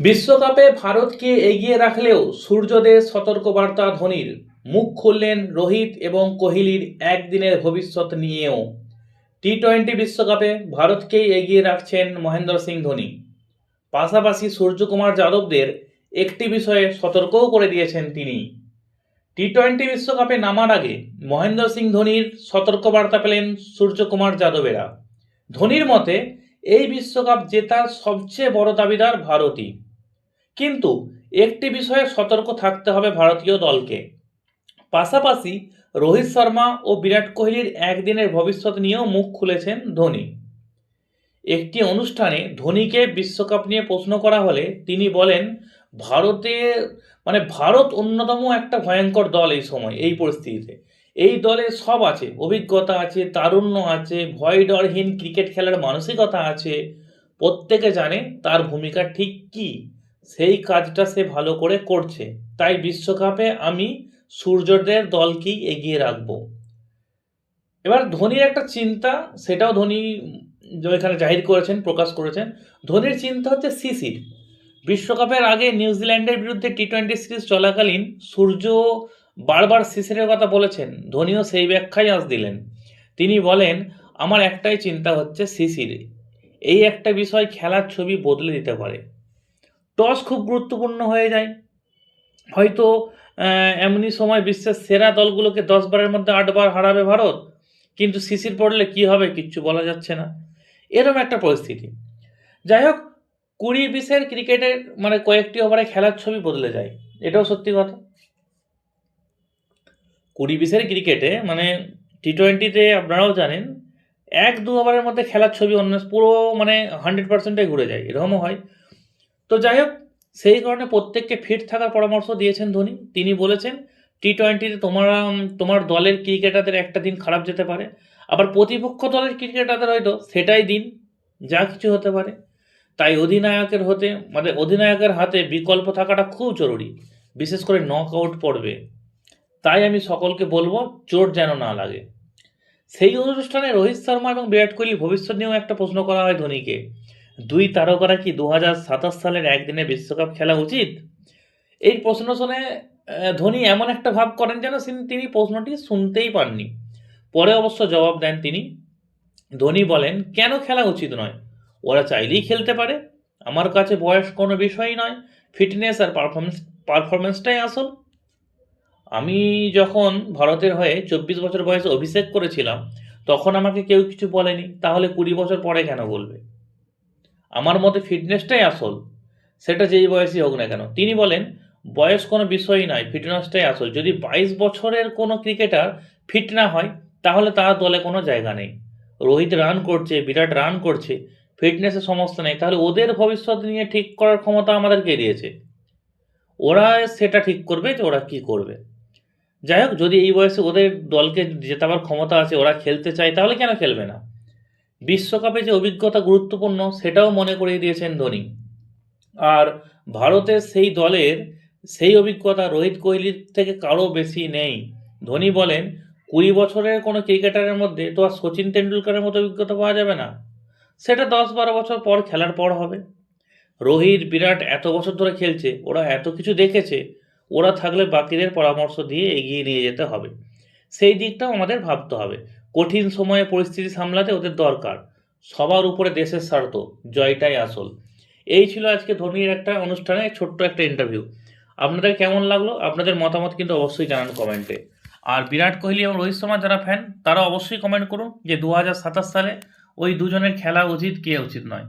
বিশ্বকাপে ভারতকে এগিয়ে রাখলেও সূর্যদের সতর্কবার্তা ধোনির। মুখ খুললেন রোহিত এবং কোহলির একদিনের ভবিষ্যৎ নিয়েও। টি টোয়েন্টি বিশ্বকাপে ভারতকেই এগিয়ে রাখছেন মহেন্দ্র সিং ধোনি। পাশাপাশি সূর্যকুমার যাদবদের একটি বিষয়ে সতর্কও করে দিয়েছেন তিনি। টি টোয়েন্টি বিশ্বকাপে নামার আগে মহেন্দ্র সিং ধোনির সতর্কবার্তা পেলেন সূর্যকুমার যাদবেরা। ধোনির মতে, এই বিশ্বকাপ জেতার সবচেয়ে বড় দাবিদার ভারতই। কিন্তু একটি বিষয়ে সতর্ক থাকতে হবে ভারতীয় দলকে। পাশাপাশি রোহিত শর্মা ও বিরাট কোহলির একদিনের ভবিষ্যৎ নিয়েও মুখ খুলেছেন ধোনি। একটি অনুষ্ঠানে ধোনিকে বিশ্বকাপ নিয়ে প্রশ্ন করা হলে তিনি বলেন ভারতের মানে ভারত অন্যতম একটা ভয়ঙ্কর দল এই সময়, এই পরিস্থিতিতে। এই দলে সব আছে, অভিজ্ঞতা আছে, তারুণ্য আছে, ভয় ডরহীন ক্রিকেট খেলার মানসিকতা আছে। প্রত্যেকে জানে তার ভূমিকা ঠিক কী। সেই কাজটা সে ভালো করে করছে। তাই বিশ্বকাপে আমি সূর্যদের দলকেই এগিয়ে রাখব। এবার ধোনির একটা চিন্তা, সেটাও ধোনি এখানে জাহির করেছেন, প্রকাশ করেছেন। ধোনির চিন্তা হচ্ছে সিসির। বিশ্বকাপের আগে নিউজিল্যান্ডের বিরুদ্ধে টি টোয়েন্টি সিরিজ চলাকালীন সূর্য বারবার শিশিরের কথা বলেছেন। ধোনিও সেই ব্যাখ্যাই আজ দিলেন। তিনি বলেন, আমার একটাই চিন্তা হচ্ছে শিশির এই একটা বিষয় খেলার ছবি বদলে দিতে পারে। টস খুব গুরুত্বপূর্ণ হয়ে যায়। হয়তো আহ, এমনই সময় বিশ্বের সেরা দলগুলোকে দশ বারের মধ্যে আটবার হারাবে ভারত কিন্তু শিশির পড়লে কি হবে কিচ্ছু বলা যাচ্ছে না। এরকম একটা পরিস্থিতি। যাই হোক কুড়ি বিশের ক্রিকেটের মানে কয়েকটি ওভারে খেলার ছবি বদলে যায় এটাও সত্যি কথা। কুড়ি বিশের ক্রিকেটে মানে টি টোয়েন্টিতে আপনারাও জানেন এক দু ওভারের মধ্যে খেলার ছবি অন্য পুরো মানে হান্ড্রেড পার্সেন্টে ঘুরে যায় এরকমও হয়। তো যাই হোক, সেই কারণে প্রত্যেককে ফিট থাকার পরামর্শ দিয়েছেন ধোনি। তিনি বলেছেন টি টোয়েন্টিতে তোমার তোমার দলের ক্রিকেটারদের একটা দিন খারাপ যেতে পারে। আবার প্রতিপক্ষ দলের ক্রিকেটারদের হয়তো সেটাই দিন, যা কিছু হতে পারে। তাই অধিনায়কের হতে মানে অধিনায়কের হাতে বিকল্প থাকাটা খুব জরুরি। বিশেষ করে নক আউট পড়বে তাই আমি সকলকে বলব, চোট যেন না লাগে। সেই অনুষ্ঠানে রোহিত শর্মা এবং বিরাট কোহলি ভবিষ্যৎ নিয়েও একটা প্রশ্ন করা হয় ধোনিকে। দুই তারকারা কি দু হাজার সাতাশ সালের একদিনে বিশ্বকাপ খেলা উচিত? এই প্রশ্ন শুনে ধোনি এমন একটা ভাব করেন যেন তিনি প্রশ্নটি শুনতেই পাননি। পরে অবশ্য জবাব দেন তিনি, ধোনি বলেন, কেন খেলা উচিত নয়? ওরা চাইলেই খেলতে পারে। আমার কাছে বয়স কোনো বিষয়ই নয়। ফিটনেস আর পারফরমেন্স, পারফরমেন্সটাই আসল। আমি যখন ভারতের হয়ে চব্বিশ বছর বয়সে অভিষেক করেছিলাম, তখন আমাকে কেউ কিছু বলেনি। তাহলে কুড়ি বছর পরে কেন বলবে? আমার মতে ফিটনেসটাই আসল। সেটা যেই বয়সই হোক না কেন। তিনি বলেন, বয়স কোনো বিষয়ই নয় ফিটনেসটাই আসল। যদি বাইশ বছরের কোনো ক্রিকেটার ফিট না হয়, তাহলে তার দলে কোনো জায়গা নেই। রোহিত রান করছে, বিরাট রান করছে ফিটনেসের সমস্যা নেই। তাহলে ওদের ভবিষ্যৎ নিয়ে ঠিক করার ক্ষমতা আমাদেরকে দিয়েছে। ওরা সেটা ঠিক করবে যে ওরা কি করবে। যাই হোক, যদি এই বয়সে ওদের দলকে জেতাবার ক্ষমতা আছে, ওরা খেলতে চায়, তাহলে কেন খেলবে না? বিশ্বকাপে যে অভিজ্ঞতা গুরুত্বপূর্ণ, সেটাও মনে করিয়ে দিয়েছেন ধোনি। আর ভারতের সেই দলের সেই অভিজ্ঞতা রোহিত কোহলির থেকে কারও বেশি নেই। ধোনি বলেন, কুড়ি বছরের কোনো ক্রিকেটারের মধ্যে তো আর সচিন তেন্ডুলকারের মতো অভিজ্ঞতা পাওয়া যাবে না। সেটা দশ বারো বছর পর খেলার পর হবে। রোহিত, বিরাট এত বছর ধরে খেলছে, ওরা এত কিছু দেখেছে, ওরা থাকলে বাকিদের পরামর্শ দিয়ে এগিয়ে নিয়ে যেতে হবে। সেই দিকটাও আমাদের ভাবতে হবে। কঠিন সময়ে পরিস্থিতি সামলাতে ওদের দরকার। সবার উপরে দেশের স্বার্থ, জয়টাই আসল। এই ছিল আজকে ধোনির একটা অনুষ্ঠানে ছোট্ট একটা ইন্টারভিউ আপনাদের কেমন লাগল? আপনাদের মতামত কিন্তু অবশ্যই জানান কমেন্টে আর বিরাট কোহলি এবং রোহিত শর্মা যারা ফ্যান তারা অবশ্যই কমেন্ট করুন যে দু হাজার সাতাশ সালে ওই দুজনের খেলা উচিত, কে উচিত নয়।